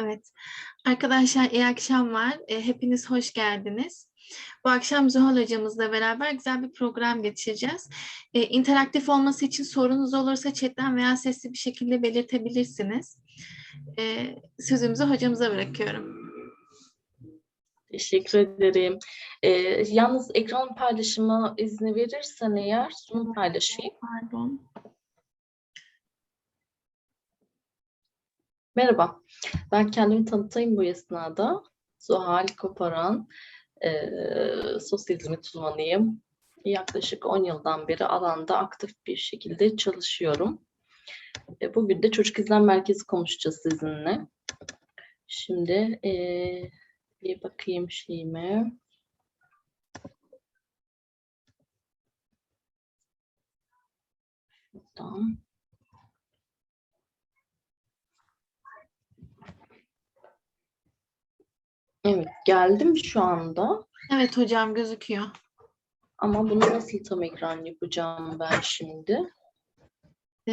Evet. Arkadaşlar iyi akşamlar. E, Hepiniz hoş geldiniz. Bu akşam Zuhal hocamızla beraber güzel bir program geçireceğiz. E, interaktif olması için sorunuz olursa chatten veya sesli bir şekilde belirtebilirsiniz. E, sözümüzü hocamıza bırakıyorum. Teşekkür ederim. Ee, yalnız ekran paylaşımı izni verirsen eğer sunum paylaşayım. Pardon. Merhaba, ben kendimi tanıtayım bu esnada. Zuhal Koparan, e, sosyal hizmet uzmanıyım. Yaklaşık 10 yıldan beri alanda aktif bir şekilde çalışıyorum. E, bugün de Çocuk İzlem Merkezi konuşacağız sizinle. Şimdi e, bir bakayım şeyime. Şuradan. Evet, geldim şu anda. Evet hocam gözüküyor. Ama bunu nasıl tam ekran yapacağım ben şimdi? E,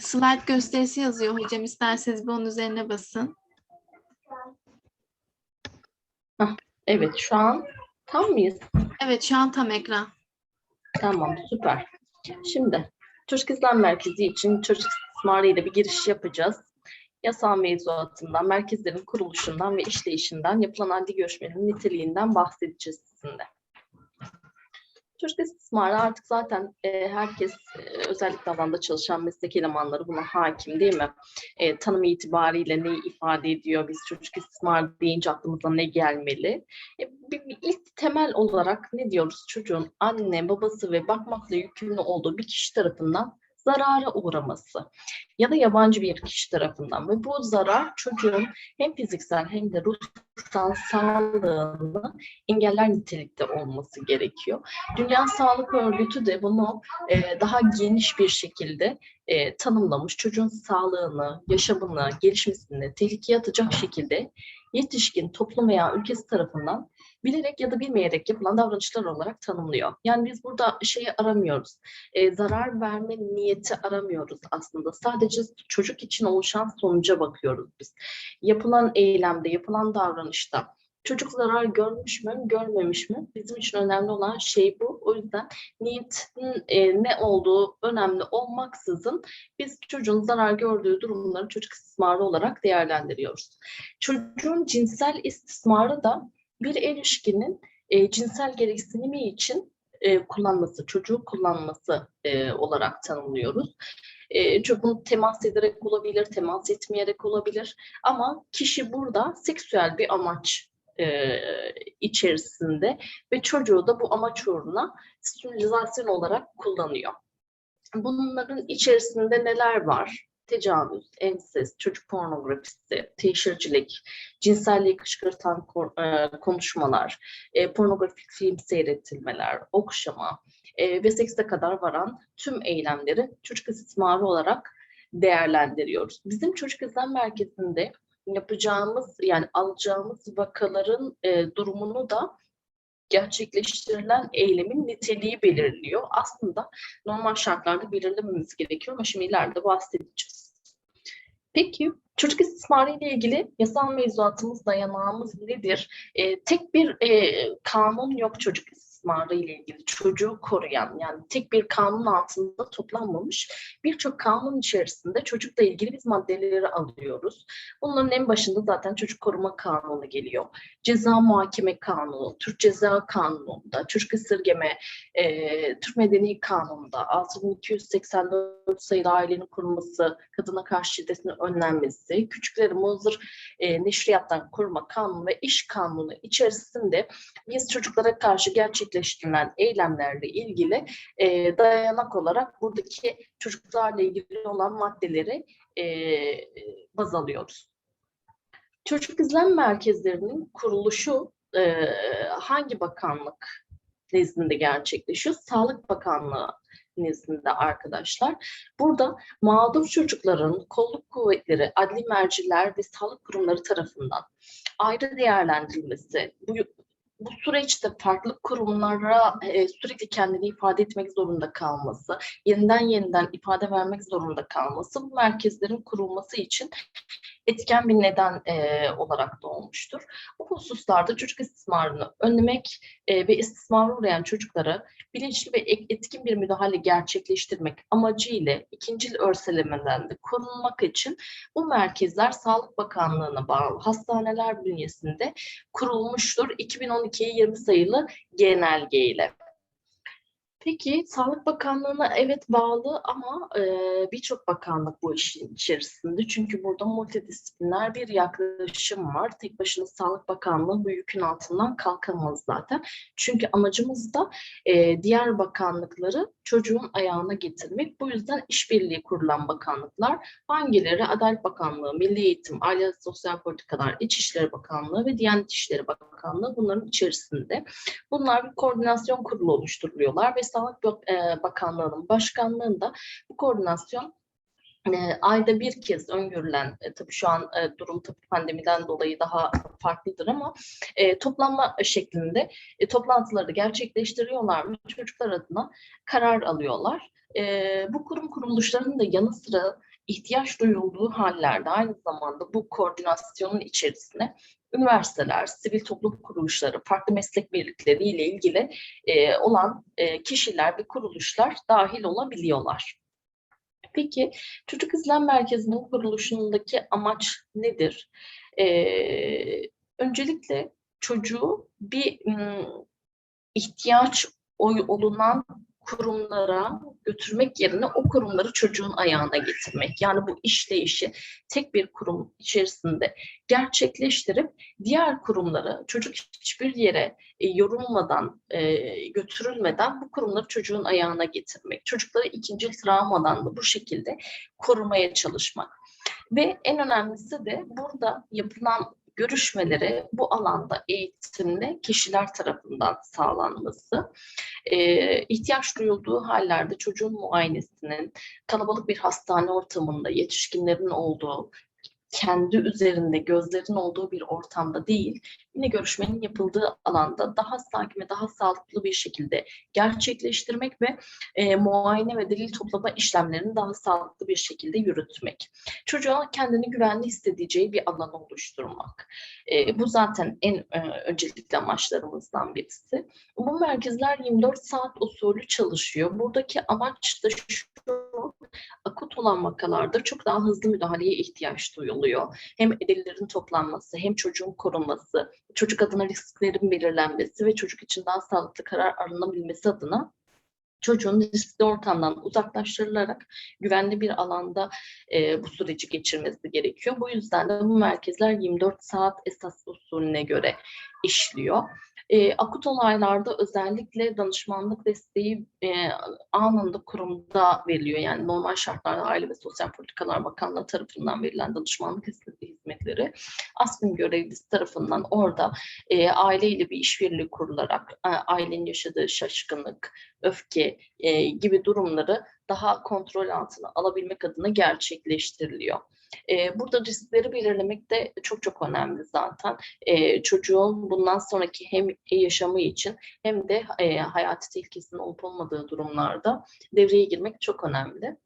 slide gösterisi yazıyor hocam. İsterseniz bir onun üzerine basın. Evet, şu an tam mıyız? Evet şu an tam ekran. Tamam, süper. Şimdi Çocuk İzlem Merkezi için çocuk istismarı ile bir giriş yapacağız. Yasal mevzuatından, merkezlerin kuruluşundan ve işleyişinden, yapılan adli görüşmenin niteliğinden bahsedeceğiz sizinle. Çocuk istismarı artık zaten e, herkes e, özellikle alanda çalışan meslek elemanları buna hakim değil mi? E, tanım itibariyle neyi ifade ediyor? Biz çocuk istismarı deyince aklımıza ne gelmeli? E, bir, bir ilk temel olarak ne diyoruz? Çocuğun anne, babası ve bakmakla yükümlü olduğu bir kişi tarafından zarara uğraması ya da yabancı bir kişi tarafından ve bu zarar çocuğun hem fiziksel hem de ruhsal sağlığını engeller nitelikte olması gerekiyor. Dünya Sağlık Örgütü de bunu e, daha geniş bir şekilde e, tanımlamış. Çocuğun sağlığını, yaşamını, gelişmesini tehlikeye atacak şekilde yetişkin, toplum veya ülkesi tarafından bilerek ya da bilmeyerek yapılan davranışlar olarak tanımlıyor. Yani biz burada şeyi aramıyoruz. E, zarar verme niyeti aramıyoruz aslında. Sadece çocuk için oluşan sonuca bakıyoruz biz. Yapılan eylemde, yapılan davranışta çocuk zarar görmüş mü, görmemiş mi? Bizim için önemli olan şey bu. O yüzden niyetin e, ne olduğu önemli olmaksızın biz çocuğun zarar gördüğü durumları çocuk istismarı olarak değerlendiriyoruz. Çocuğun cinsel istismarı da bir erişkinin e, cinsel gereksinimi için e, kullanması, çocuğu kullanması e, olarak tanımlıyoruz. E, çocuğun temas ederek olabilir, temas etmeyerek olabilir ama kişi burada seksüel bir amaç e, içerisinde ve çocuğu da bu amaç uğruna stimülasyon olarak kullanıyor. Bunların içerisinde neler var? Tecavüz, ensest, çocuk pornografisi, teşhircilik, cinselliği kışkırtan e, konuşmalar, e, pornografik film seyretilmeler, okşama e, ve sekse kadar varan tüm eylemleri çocuk istismarı olarak değerlendiriyoruz. Bizim çocuk izlem merkezinde yapacağımız yani alacağımız vakaların durumunu da gerçekleştirilen eylemin niteliği belirliyor. Aslında normal şartlarda belirlememiz gerekiyor ama şimdi ileride bahsedeceğiz. Peki çocuk istismarı ile ilgili yasal mevzuatımız, dayanağımız nedir? E, tek bir e, kanun yok çocuk istismarı ile ilgili çocuğu koruyan yani tek bir kanun altında toplanmamış birçok kanun içerisinde çocukla ilgili biz maddeleri alıyoruz. Bunların en başında zaten çocuk koruma kanunu geliyor. Ceza muhakeme kanunu, Türk Ceza Kanunu'nda, çocuk esirgeme, e, Türk Medeni Kanunu'nda 6284 sayılı ailenin kurulması, kadına karşı şiddetin önlenmesi, küçükleri muzır e, neşriyattan koruma kanunu ve iş kanunu içerisinde biz çocuklara karşı gerçekleştirilen eylemlerle ilgili e, dayanak olarak buradaki çocuklarla ilgili olan maddeleri e, baz alıyoruz. Çocuk izlem merkezlerinin kuruluşu e, hangi bakanlık nezdinde gerçekleşiyor? Sağlık Bakanlığı nezdinde arkadaşlar. Burada mağdur çocukların kolluk kuvvetleri, adli merciler ve sağlık kurumları tarafından ayrı değerlendirilmesi, bu bu süreçte farklı kurumlara e, sürekli kendini ifade etmek zorunda kalması, yeniden yeniden ifade vermek zorunda kalması bu merkezlerin kurulması için etken bir neden e, olarak doğmuştur. Bu hususlarda çocuk istismarını önlemek e, ve istismara uğrayan çocuklara bilinçli ve etkin bir müdahale gerçekleştirmek amacıyla ikincil örselemeden de korunmak için bu merkezler Sağlık Bakanlığı'na bağlı hastaneler bünyesinde kurulmuştur 2012'ye 20 sayılı genelge ile. Peki Sağlık Bakanlığı'na evet bağlı ama e, birçok bakanlık bu işin içerisinde. Çünkü burada multidisipliner bir yaklaşım var. Tek başına Sağlık Bakanlığı bu yükün altından kalkamaz zaten. Çünkü amacımız da e, diğer bakanlıkları çocuğun ayağına getirmek. Bu yüzden işbirliği kurulan bakanlıklar hangileri? Adalet Bakanlığı, Milli Eğitim, Aile Sosyal Politikalar, İçişleri Bakanlığı ve Diyanet İşleri Bakanlığı bunların içerisinde. Bunlar bir koordinasyon kurulu oluşturuyorlar ve Sağlık e, Bakanlığı'nın başkanlığında bu koordinasyon e, ayda bir kez öngörülen, e, tabii şu an e, durum tabii pandemiden dolayı daha farklıdır ama toplanma şeklinde e, toplantıları gerçekleştiriyorlar çocuklar adına karar alıyorlar. Bu kurum kuruluşlarının da yanı sıra ihtiyaç duyulduğu hallerde aynı zamanda bu koordinasyonun içerisine üniversiteler, sivil toplum kuruluşları, farklı meslek birlikleri ile ilgili e, olan e, kişiler ve kuruluşlar dahil olabiliyorlar. Peki çocuk izlem merkezinin kuruluşundaki amaç nedir? Ee, öncelikle çocuğu bir ihtiyaç olunan kurumlara götürmek yerine o kurumları çocuğun ayağına getirmek. Yani bu işleyişi tek bir kurum içerisinde gerçekleştirip diğer kurumları çocuk hiçbir yere e, yorulmadan, e, götürülmeden bu kurumları çocuğun ayağına getirmek. Çocukları ikinci travmadan da bu şekilde korumaya çalışmak. Ve en önemlisi de burada yapılan görüşmeleri bu alanda eğitimli kişiler tarafından sağlanması. Ee, ihtiyaç duyulduğu hallerde çocuğun muayenesinin kalabalık bir hastane ortamında yetişkinlerin olduğu, kendi üzerinde gözlerin olduğu bir ortamda değil, yine görüşmenin yapıldığı alanda daha sakin ve daha sağlıklı bir şekilde gerçekleştirmek ve e, muayene ve delil toplama işlemlerini daha sağlıklı bir şekilde yürütmek. Çocuğa kendini güvenli hissedeceği bir alan oluşturmak. E, bu zaten en e, öncelikli amaçlarımızdan birisi. Bu merkezler 24 saat usulü çalışıyor. Buradaki amaç da şu, akut olan vakalarda çok daha hızlı müdahaleye ihtiyaç duyuluyor. Hem delillerin toplanması, hem çocuğun korunması, çocuk adına risklerin belirlenmesi ve çocuk için daha sağlıklı karar alınabilmesi adına çocuğun riskli ortamdan uzaklaştırılarak güvenli bir alanda e, bu süreci geçirmesi gerekiyor. Bu yüzden de bu merkezler 24 saat esas usulüne göre işliyor. E, akut olaylarda özellikle danışmanlık desteği e, anında kurumda veriliyor. Yani normal şartlarda Aile ve Sosyal Politikalar Bakanlığı tarafından verilen danışmanlık hizmet- hizmetleri ASKİM görevlisi tarafından orada e, aileyle bir işbirliği kurularak a- ailenin yaşadığı şaşkınlık, öfke e, gibi durumları daha kontrol altına alabilmek adına gerçekleştiriliyor. E, burada riskleri belirlemek de çok çok önemli zaten. E, çocuğun bundan sonraki hem yaşamı için hem de e, hayati tehlikesinin olup olmadığı durumlarda devreye girmek çok önemli.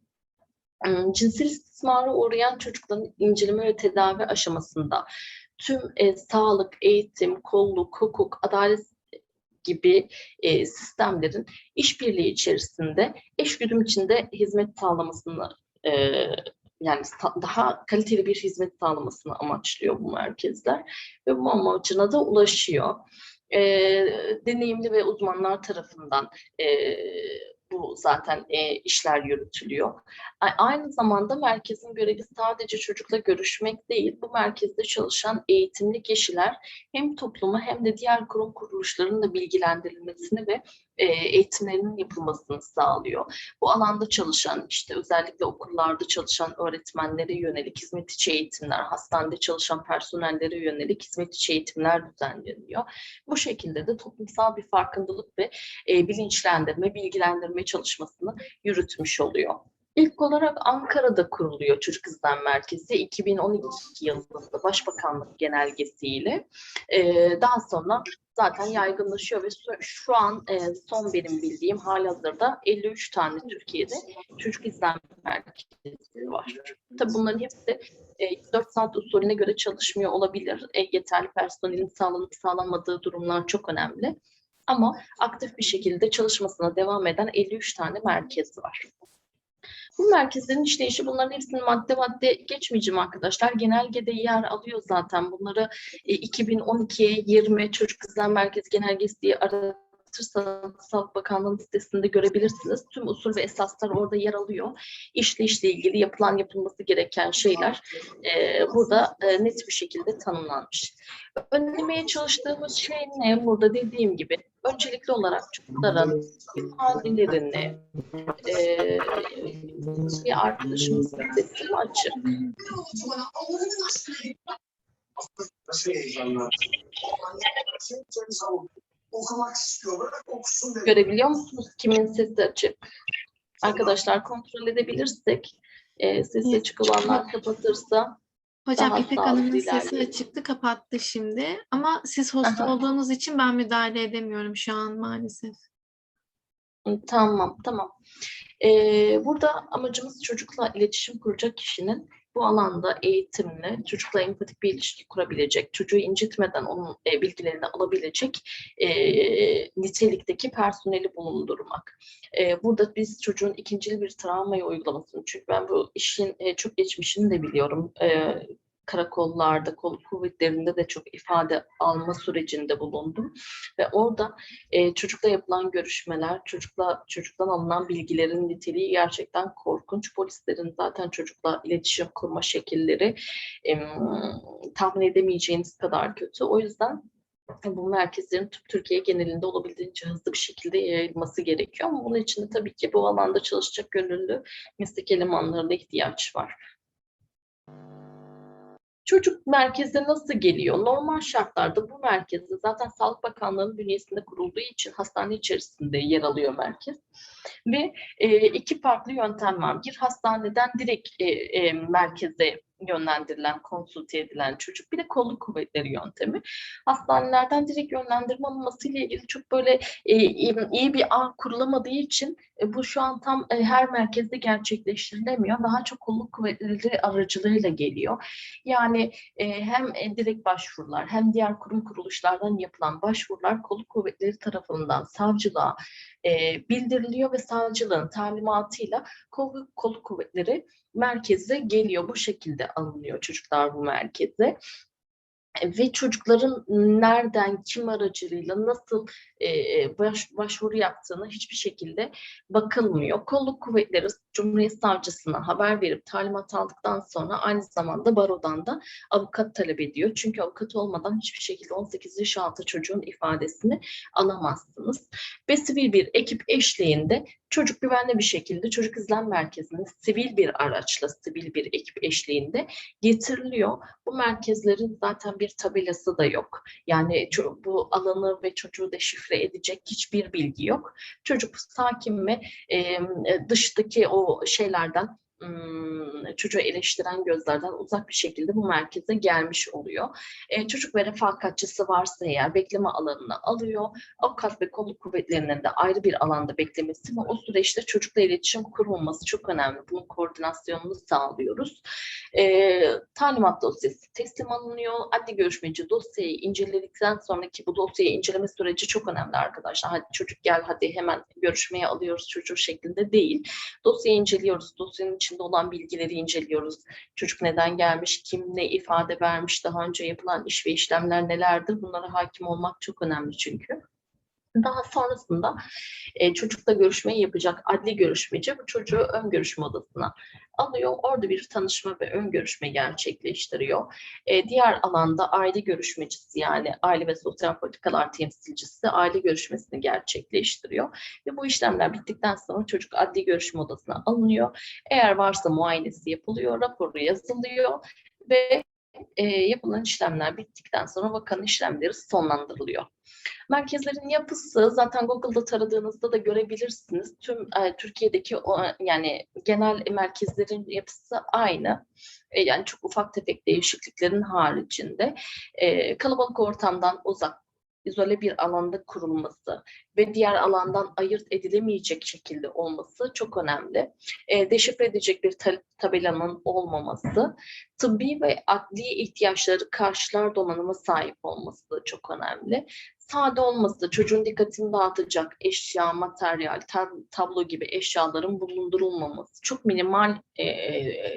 Cinsel istismara uğrayan çocukların inceleme ve tedavi aşamasında tüm e, sağlık, eğitim, kolluk, hukuk, adalet gibi e, sistemlerin işbirliği içerisinde eşgüdüm içinde hizmet sağlamasını e, yani daha kaliteli bir hizmet sağlamasını amaçlıyor bu merkezler ve bu amacına da ulaşıyor. E, deneyimli ve uzmanlar tarafından e, bu zaten e, işler yürütülüyor. Aynı zamanda merkezin görevi sadece çocukla görüşmek değil, bu merkezde çalışan eğitimli kişiler hem toplumu hem de diğer kurum kuruluşlarının da bilgilendirilmesini ve e, eğitimlerinin yapılmasını sağlıyor. Bu alanda çalışan işte özellikle okullarda çalışan öğretmenlere yönelik hizmet içi eğitimler, hastanede çalışan personellere yönelik hizmet içi eğitimler düzenleniyor. Bu şekilde de toplumsal bir farkındalık ve e, bilinçlendirme, bilgilendirme çalışmasını yürütmüş oluyor. İlk olarak Ankara'da kuruluyor Çocuk İzlem Merkezi 2012 yılında Başbakanlık genelgesiyle. Ee, daha sonra zaten yaygınlaşıyor ve şu- an e, son benim bildiğim halihazırda 53 tane Türkiye'de Çocuk İzlem Merkezi var. Tabii bunların hepsi e, 4 saat usulüne göre çalışmıyor olabilir. E, yeterli personelin sağlanıp sağlanmadığı durumlar çok önemli. Ama aktif bir şekilde çalışmasına devam eden 53 tane merkez var. Bu merkezlerin işleyişi bunların hepsini madde madde geçmeyeceğim arkadaşlar. Genelgede yer alıyor zaten. Bunları e, 2012'ye 20 Çocuk İzlem Merkezi Genelgesi diye aratırsanız Sağlık Bakanlığı'nın sitesinde görebilirsiniz. Tüm usul ve esaslar orada yer alıyor. İşleyişle ilgili yapılan yapılması gereken şeyler e, burada e, net bir şekilde tanımlanmış. Önlemeye çalıştığımız şey ne? Burada dediğim gibi öncelikli olarak çocukların ifadelerini e, bir arkadaşımız sesimi açık. Okumak istiyorlar, okusun dedi. Görebiliyor musunuz kimin sesi açık? Arkadaşlar kontrol edebilirsek e, sesi açık olanlar kapatırsa Hocam Daha İpek Hanım'ın sesi açıktı, kapattı şimdi. Ama siz host Aha. olduğunuz için ben müdahale edemiyorum şu an maalesef. Hı, Tamam, tamam. Ee, burada amacımız çocukla iletişim kuracak kişinin bu alanda eğitimli, çocukla empatik bir ilişki kurabilecek, çocuğu incitmeden onun e, bilgilerini alabilecek e, nitelikteki personeli bulundurmak. E, burada biz çocuğun ikincil bir travmayı uygulamasını, çünkü ben bu işin e, çok geçmişini de biliyorum. E, karakollarda, kol kuvvetlerinde de çok ifade alma sürecinde bulundum. Ve orada e, çocukla yapılan görüşmeler, çocukla çocuktan alınan bilgilerin niteliği gerçekten korkunç. Polislerin zaten çocukla iletişim kurma şekilleri em, tahmin edemeyeceğiniz kadar kötü. O yüzden bu merkezlerin Türkiye genelinde olabildiğince hızlı bir şekilde yayılması gerekiyor. Ama bunun için de tabii ki bu alanda çalışacak gönüllü meslek elemanlarına ihtiyaç var. Çocuk merkeze nasıl geliyor? Normal şartlarda bu merkezde zaten Sağlık Bakanlığı'nın bünyesinde kurulduğu için hastane içerisinde yer alıyor merkez. Ve e, iki farklı yöntem var. Bir hastaneden direkt e, e, merkeze yönlendirilen, konsülte edilen çocuk. Bir de kolluk kuvvetleri yöntemi. Hastanelerden direkt yönlendirme alınması ile ilgili çok böyle e, iyi iyi bir ağ kurulamadığı için e, bu şu an tam e, her merkezde gerçekleştirilemiyor. Daha çok kolluk kuvvetleri aracılığıyla geliyor. Yani e, hem e, direkt başvurular hem diğer kurum kuruluşlardan yapılan başvurular kolluk kuvvetleri tarafından savcılığa e, bildiriliyor ve savcılığın talimatıyla kolluk, kolluk kuvvetleri merkeze geliyor. Bu şekilde alınıyor çocuklar bu merkeze. E, Ve çocukların nereden, kim aracılığıyla nasıl baş, başvuru yaptığını hiçbir şekilde bakılmıyor. Kolluk kuvvetleri Cumhuriyet Savcısına haber verip talimat aldıktan sonra aynı zamanda barodan da avukat talep ediyor. Çünkü avukat olmadan hiçbir şekilde 18 yaş altı çocuğun ifadesini alamazsınız. Ve sivil bir ekip eşliğinde çocuk güvenli bir şekilde çocuk izlem merkezine sivil bir araçla, sivil bir ekip eşliğinde getiriliyor. Bu merkezlerin zaten bir tabelası da yok. Yani bu alanı ve çocuğu deşifre edecek hiçbir bilgi yok. Çocuk sakin ve e, dıştaki o şeylerden çocuğu eleştiren gözlerden uzak bir şekilde bu merkeze gelmiş oluyor. E, çocuk ve refakatçisi varsa eğer bekleme alanına alıyor. Avukat ve kolluk kuvvetlerinin de ayrı bir alanda beklemesi ve o süreçte çocukla iletişim kurulması çok önemli. Bunun koordinasyonunu sağlıyoruz. E, talimat dosyası teslim alınıyor. Adli görüşmeci dosyayı inceledikten sonraki bu dosyayı inceleme süreci çok önemli arkadaşlar. Hadi çocuk gel hadi hemen görüşmeye alıyoruz çocuğu şeklinde değil. Dosyayı inceliyoruz. Dosyanın içinde olan bilgileri inceliyoruz. Çocuk neden gelmiş, kim ne ifade vermiş, daha önce yapılan iş ve işlemler nelerdir? Bunlara hakim olmak çok önemli çünkü. Daha sonrasında e, çocukla görüşmeyi yapacak adli görüşmeci bu çocuğu ön görüşme odasına alıyor. Orada bir tanışma ve ön görüşme gerçekleştiriyor. E, diğer alanda aile görüşmecisi yani aile ve sosyal politikalar temsilcisi aile görüşmesini gerçekleştiriyor. Ve bu işlemler bittikten sonra çocuk adli görüşme odasına alınıyor. Eğer varsa muayenesi yapılıyor, raporu yazılıyor ve e, yapılan işlemler bittikten sonra vakanın işlemleri sonlandırılıyor. Merkezlerin yapısı zaten Google'da taradığınızda da görebilirsiniz. Tüm e, Türkiye'deki o, yani genel merkezlerin yapısı aynı. E, yani çok ufak tefek değişikliklerin haricinde e, kalabalık ortamdan uzak izole bir alanda kurulması ve diğer alandan ayırt edilemeyecek şekilde olması çok önemli. E, deşifre edecek bir ta- tabelanın olmaması, tıbbi ve adli ihtiyaçları karşılar donanıma sahip olması da çok önemli. Sade olması, çocuğun dikkatini dağıtacak eşya, materyal, tab- tablo gibi eşyaların bulundurulmaması, çok minimal e,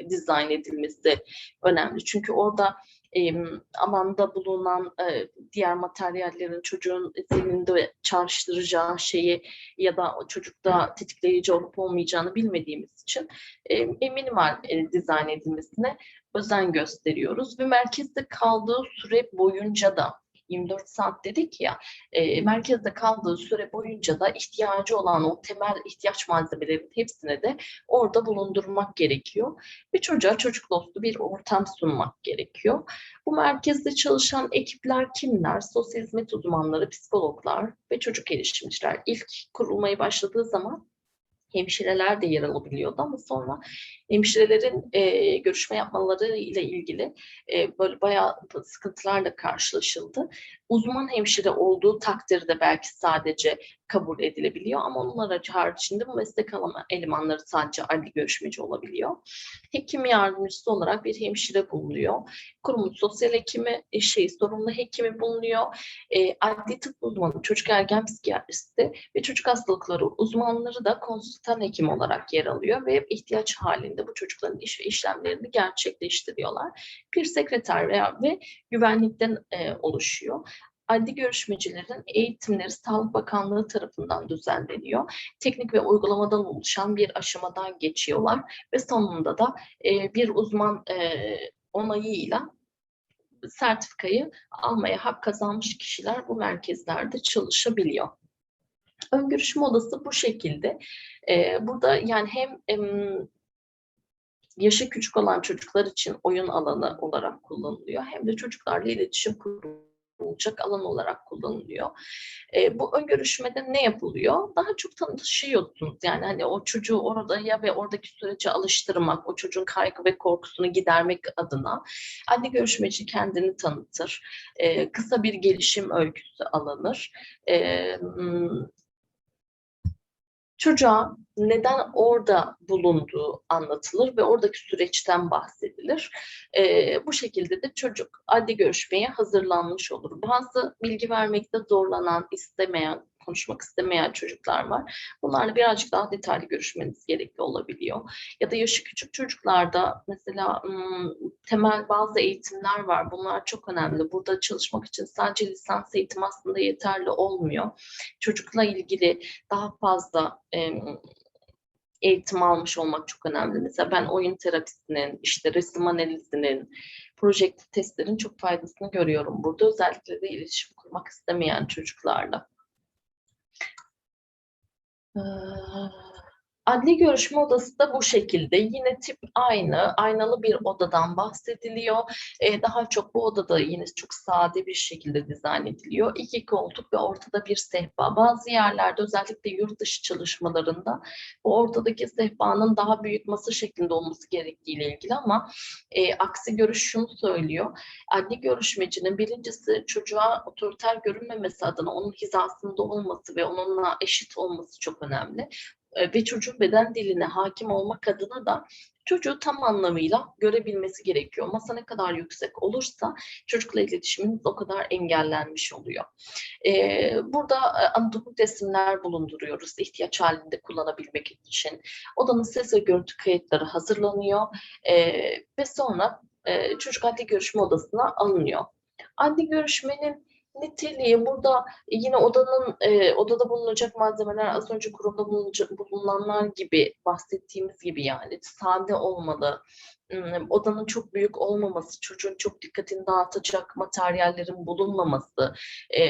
dizayn edilmesi önemli. Çünkü orada e, alanda bulunan e, diğer materyallerin çocuğun zihninde çağrıştıracağı şeyi ya da çocukta tetikleyici olup olmayacağını bilmediğimiz için e, minimal e, dizayn edilmesine özen gösteriyoruz. Ve merkezde kaldığı süre boyunca da 24 saat dedik ya, e, merkezde kaldığı süre boyunca da ihtiyacı olan o temel ihtiyaç malzemelerin hepsini de orada bulundurmak gerekiyor. Ve çocuğa çocuk dostu bir ortam sunmak gerekiyor. Bu merkezde çalışan ekipler kimler? Sosyal hizmet uzmanları, psikologlar ve çocuk gelişimciler. İlk kurulmaya başladığı zaman hemşireler de yer alabiliyordu ama sonra hemşirelerin e, görüşme yapmaları ile ilgili e, böyle bayağı sıkıntılarla karşılaşıldı. Uzman hemşire olduğu takdirde belki sadece kabul edilebiliyor ama onlar haricinde bu meslek elemanları sadece adli görüşmeci olabiliyor. Hekim yardımcısı olarak bir hemşire bulunuyor. Kurumun sosyal hekimi, e, şey, sorumlu hekimi bulunuyor. E, adli tıp uzmanı, çocuk ergen psikiyatristi ve çocuk hastalıkları uzmanları da konsültan hekim olarak yer alıyor ve ihtiyaç halinde bu çocukların iş ve işlemlerini gerçekleştiriyorlar. Bir sekreter veya ve güvenlikten e, oluşuyor. Adli görüşmecilerin eğitimleri Sağlık Bakanlığı tarafından düzenleniyor. Teknik ve uygulamadan oluşan bir aşamadan geçiyorlar ve sonunda da e, bir uzman e, onayıyla sertifikayı almaya hak kazanmış kişiler bu merkezlerde çalışabiliyor. Ön görüşme odası bu şekilde. Ee, burada yani hem em, yaşı küçük olan çocuklar için oyun alanı olarak kullanılıyor hem de çocuklarla iletişim kurulacak alan olarak kullanılıyor. E, bu ön görüşmede ne yapılıyor? Daha çok tanışıyorsunuz. Yani hani o çocuğu oraya ve oradaki sürece alıştırmak, o çocuğun kaygı ve korkusunu gidermek adına adli görüşmeci kendini tanıtır. E, kısa bir gelişim öyküsü alınır. E, çocuğa neden orada bulunduğu anlatılır ve oradaki süreçten bahsedilir. Ee, bu şekilde de çocuk adli görüşmeye hazırlanmış olur. Bazı bilgi vermekte zorlanan, istemeyen, konuşmak istemeyen çocuklar var. Bunlarla birazcık daha detaylı görüşmeniz gerekli olabiliyor. Ya da yaşı küçük çocuklarda mesela temel bazı eğitimler var. Bunlar çok önemli. Burada çalışmak için sadece lisans eğitim aslında yeterli olmuyor. Çocukla ilgili daha fazla eğitim almış olmak çok önemli. Mesela ben oyun terapisinin, işte resim analizinin, projektif testlerin çok faydasını görüyorum burada. Özellikle de iletişim kurmak istemeyen çocuklarla. Ee, Adli görüşme odası da bu şekilde. Yine tip aynı, aynalı bir odadan bahsediliyor. Ee, daha çok bu odada yine çok sade bir şekilde dizayn ediliyor. İki koltuk ve ortada bir sehpa. Bazı yerlerde özellikle yurt dışı çalışmalarında bu ortadaki sehpanın daha büyük masa şeklinde olması gerektiğiyle ilgili ama e, aksi görüş şunu söylüyor. Adli görüşmecinin birincisi çocuğa otoriter görünmemesi adına onun hizasında olması ve onunla eşit olması çok önemli ve çocuğun beden diline hakim olmak adına da çocuğu tam anlamıyla görebilmesi gerekiyor. Masa ne kadar yüksek olursa çocukla iletişiminiz o kadar engellenmiş oluyor. Ee, burada e, anatomik resimler bulunduruyoruz ihtiyaç halinde kullanabilmek için. Odanın ses ve görüntü kayıtları hazırlanıyor ee, ve sonra e, çocuk adli görüşme odasına alınıyor. Adli görüşmenin niteliği burada yine odanın e, odada bulunacak malzemeler az önce kurumda bulunanlar gibi bahsettiğimiz gibi yani sade olmalı. Hmm, Odanın çok büyük olmaması, çocuğun çok dikkatini dağıtacak materyallerin bulunmaması e,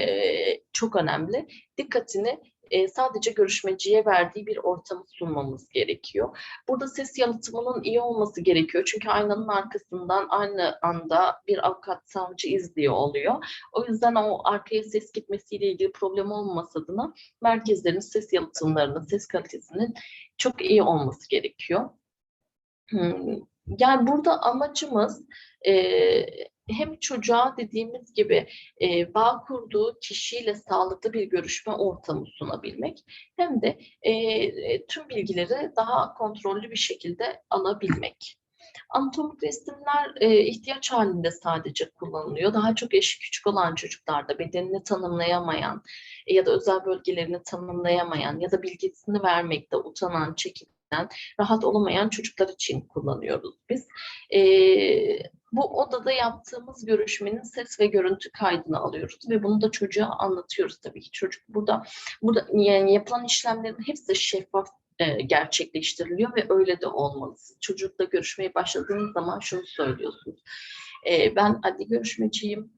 çok önemli. Dikkatini e, sadece görüşmeciye verdiği bir ortamı sunmamız gerekiyor. Burada ses yalıtımının iyi olması gerekiyor. Çünkü aynanın arkasından aynı anda bir avukat savcı izliyor oluyor. O yüzden o arkaya ses gitmesiyle ilgili problem olmaması adına merkezlerin ses yalıtımlarının, ses kalitesinin çok iyi olması gerekiyor. Hmm, Yani burada amacımız eee, hem çocuğa dediğimiz gibi eee, bağ kurduğu kişiyle sağlıklı bir görüşme ortamı sunabilmek hem de eee, tüm bilgileri daha kontrollü bir şekilde alabilmek. Anatomik resimler eee, ihtiyaç halinde sadece kullanılıyor. Daha çok yaşı küçük olan çocuklarda bedenini tanımlayamayan e, ya da özel bölgelerini tanımlayamayan ya da bilgisini vermekte utanan, çekinen, rahat olamayan çocuklar için kullanıyoruz biz. Eee, bu odada yaptığımız görüşmenin ses ve görüntü kaydını alıyoruz ve bunu da çocuğa anlatıyoruz tabii ki. Çocuk burada burada yani yapılan işlemlerin hepsi şeffaf e, gerçekleştiriliyor ve öyle de olmalı. Çocukla görüşmeye başladığınız zaman şunu söylüyorsunuz. E, ben adli görüşmeciyim.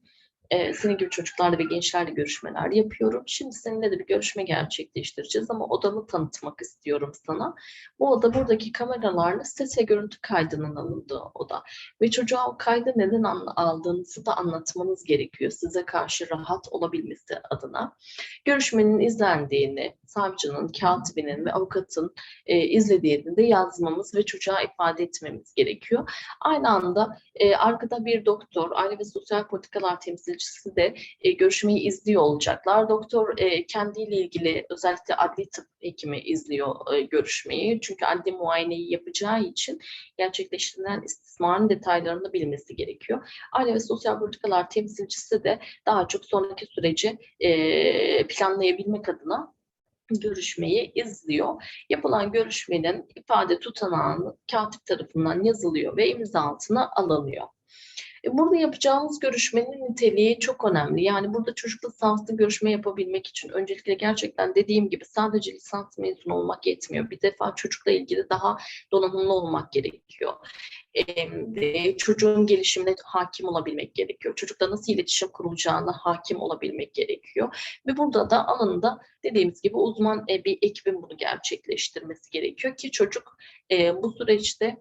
E, senin gibi çocuklarla ve gençlerle görüşmeler yapıyorum. Şimdi seninle de bir görüşme gerçekleştireceğiz ama odamı tanıtmak istiyorum sana. Bu oda buradaki kameralarla ses ve görüntü kaydının alındığı oda. Ve çocuğa o kaydı neden aldığınızı da anlatmanız gerekiyor. Size karşı rahat olabilmesi adına. Görüşmenin izlendiğini, savcının, katibinin ve avukatın e, izlediğini de yazmamız ve çocuğa ifade etmemiz gerekiyor. Aynı anda e, arkada bir doktor, aile ve sosyal politikalar temsilcisi de e, görüşmeyi izliyor olacaklar. Doktor e, kendiyle ilgili özellikle adli tıp hekimi izliyor e, görüşmeyi. Çünkü adli muayeneyi yapacağı için gerçekleştirilen istismarın detaylarını bilmesi gerekiyor. Aile ve sosyal politikalar temsilcisi de daha çok sonraki süreci e, planlayabilmek adına görüşmeyi izliyor. Yapılan görüşmenin ifade tutanağını katip tarafından yazılıyor ve imza altına alınıyor. E, Burada yapacağımız görüşmenin niteliği çok önemli. Yani burada çocukla sağlıklı görüşme yapabilmek için öncelikle gerçekten dediğim gibi sadece lisans mezunu olmak yetmiyor. Bir defa çocukla ilgili daha donanımlı olmak gerekiyor. E, çocuğun gelişimine hakim olabilmek gerekiyor. Çocukla nasıl iletişim kurulacağına hakim olabilmek gerekiyor. Ve burada da alanında dediğimiz gibi uzman e, bir ekibin bunu gerçekleştirmesi gerekiyor ki çocuk e, bu süreçte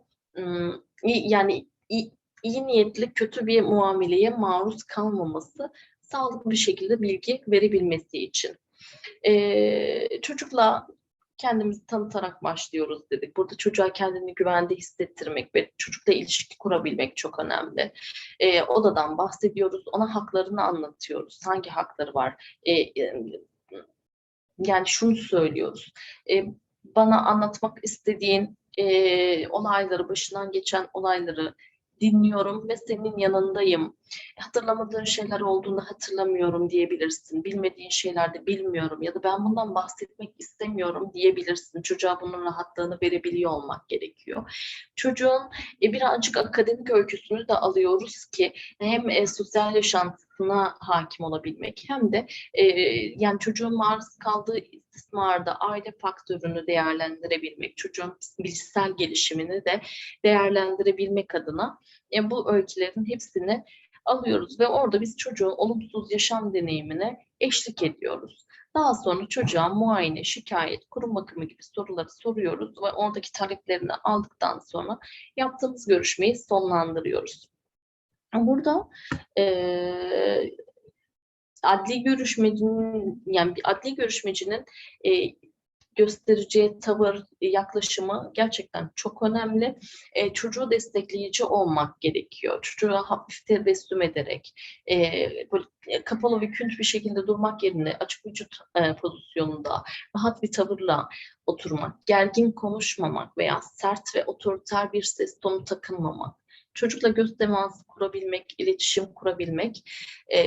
yani iyi, niyetli kötü bir muameleye maruz kalmaması sağlıklı bir şekilde bilgi verebilmesi için. E, çocukla kendimizi tanıtarak başlıyoruz dedik. Burada çocuğa kendini güvende hissettirmek ve çocukla ilişki kurabilmek çok önemli. E, odadan bahsediyoruz, ona haklarını anlatıyoruz. Hangi hakları var? E, yani şunu söylüyoruz. E, bana anlatmak istediğin e, olayları, başından geçen olayları dinliyorum ve senin yanındayım. Hatırlamadığın şeyler olduğunu hatırlamıyorum diyebilirsin. Bilmediğin şeyler de bilmiyorum ya da ben bundan bahsetmek istemiyorum diyebilirsin. Çocuğa bunun rahatlığını verebiliyor olmak gerekiyor. Çocuğun e, birazcık akademik öyküsünü de alıyoruz ki hem e, sosyal yaşantısına hakim olabilmek hem de e, yani çocuğun maruz kaldığı istismarda aile faktörünü değerlendirebilmek, çocuğun bilişsel gelişimini de değerlendirebilmek adına e, bu öykülerin hepsini alıyoruz ve orada biz çocuğun olumsuz yaşam deneyimine eşlik ediyoruz. Daha sonra çocuğa muayene, şikayet, kurum bakımı gibi soruları soruyoruz ve oradaki taleplerini aldıktan sonra yaptığımız görüşmeyi sonlandırıyoruz. Burada eee adli görüşmecinin yani bir adli görüşmecinin e, göstereceği tavır, yaklaşımı gerçekten çok önemli. E, çocuğu destekleyici olmak gerekiyor. Çocuğa hafif tebessüm ederek, e, böyle e, kapalı ve künç bir şekilde durmak yerine açık vücut e, pozisyonunda rahat bir tavırla oturmak, gergin konuşmamak veya sert ve otoriter bir ses tonu takınmamak, çocukla göz teması kurabilmek, iletişim kurabilmek, e,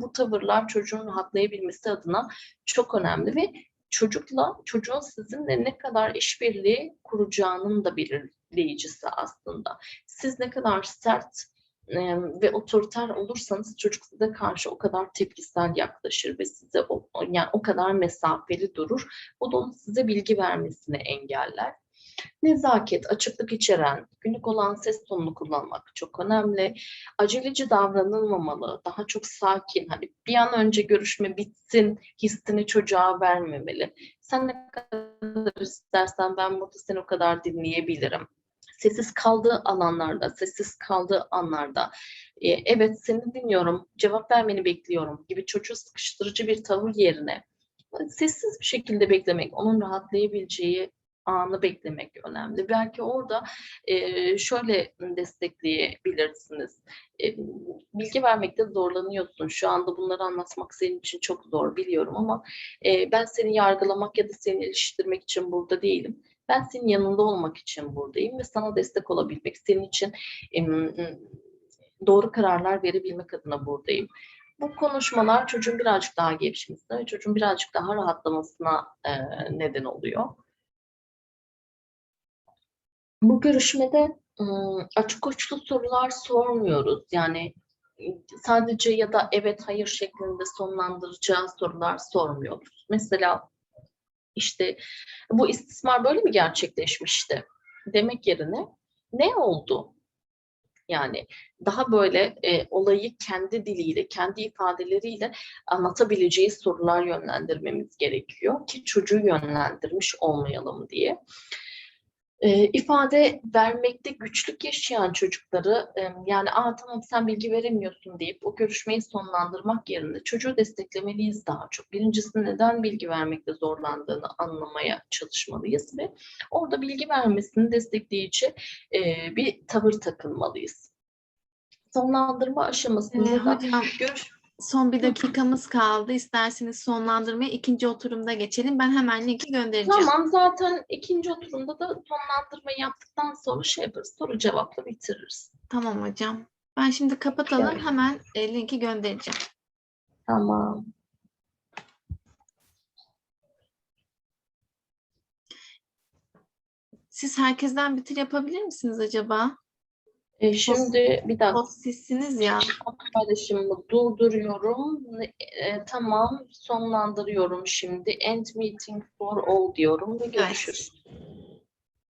bu tavırlar çocuğun rahatlayabilmesi adına çok önemli ve çocukla çocuğun sizinle ne kadar işbirliği kuracağının da belirleyicisi aslında. Siz ne kadar sert ve otoriter olursanız çocuk size karşı o kadar tepkisel yaklaşır ve size o, yani o kadar mesafeli durur. Bu da onun size bilgi vermesini engeller. Nezaket, açıklık içeren, günlük olan ses tonunu kullanmak çok önemli. Aceleci davranılmamalı, daha çok sakin, hani bir an önce görüşme bitsin hissini çocuğa vermemeli. Sen ne kadar istersen ben burada seni o kadar dinleyebilirim. Sessiz kaldığı alanlarda, sessiz kaldığı anlarda, e, evet seni dinliyorum, cevap vermeni bekliyorum gibi çocuğu sıkıştırıcı bir tavır yerine sessiz bir şekilde beklemek, onun rahatlayabileceği anı beklemek önemli. Belki orada e, şöyle destekleyebilirsiniz. E, bilgi vermekte zorlanıyorsun. Şu anda bunları anlatmak senin için çok zor biliyorum ama e, ben seni yargılamak ya da seni eleştirmek için burada değilim. Ben senin yanında olmak için buradayım ve sana destek olabilmek, senin için em, doğru kararlar verebilmek adına buradayım. Bu konuşmalar çocuğun birazcık daha gelişmesine ve çocuğun birazcık daha rahatlamasına e, neden oluyor. Bu görüşmede açık uçlu sorular sormuyoruz. Yani sadece ya da evet hayır şeklinde sonlandıracağı sorular sormuyoruz. Mesela işte bu istismar böyle mi gerçekleşmişti demek yerine ne oldu? Yani daha böyle e, olayı kendi diliyle, kendi ifadeleriyle anlatabileceği sorular yönlendirmemiz gerekiyor ki çocuğu yönlendirmiş olmayalım diye. E, ifade vermekte güçlük yaşayan çocukları e, yani Aa, tamam sen bilgi veremiyorsun deyip o görüşmeyi sonlandırmak yerine çocuğu desteklemeliyiz daha çok. Birincisi neden bilgi vermekte zorlandığını anlamaya çalışmalıyız ve orada bilgi vermesini destekleyici e, bir tavır takılmalıyız. Sonlandırma Ee, aşamasında da hocam görüş son bir dakikamız kaldı. İsterseniz sonlandırmaya ikinci oturumda geçelim. Ben hemen linki göndereceğim. Tamam zaten ikinci oturumda da sonlandırmayı yaptıktan sonra şey yaparız. Soru cevapla bitiririz. Tamam hocam. Ben şimdi kapatalım. Evet. Hemen e, linki göndereceğim. Tamam. Siz herkesten bitir yapabilir misiniz acaba? E, şimdi bir dakika. Sizsiniz ya. Paylaşımı durduruyorum. E, tamam sonlandırıyorum şimdi. End meeting for all diyorum ve görüşürüz.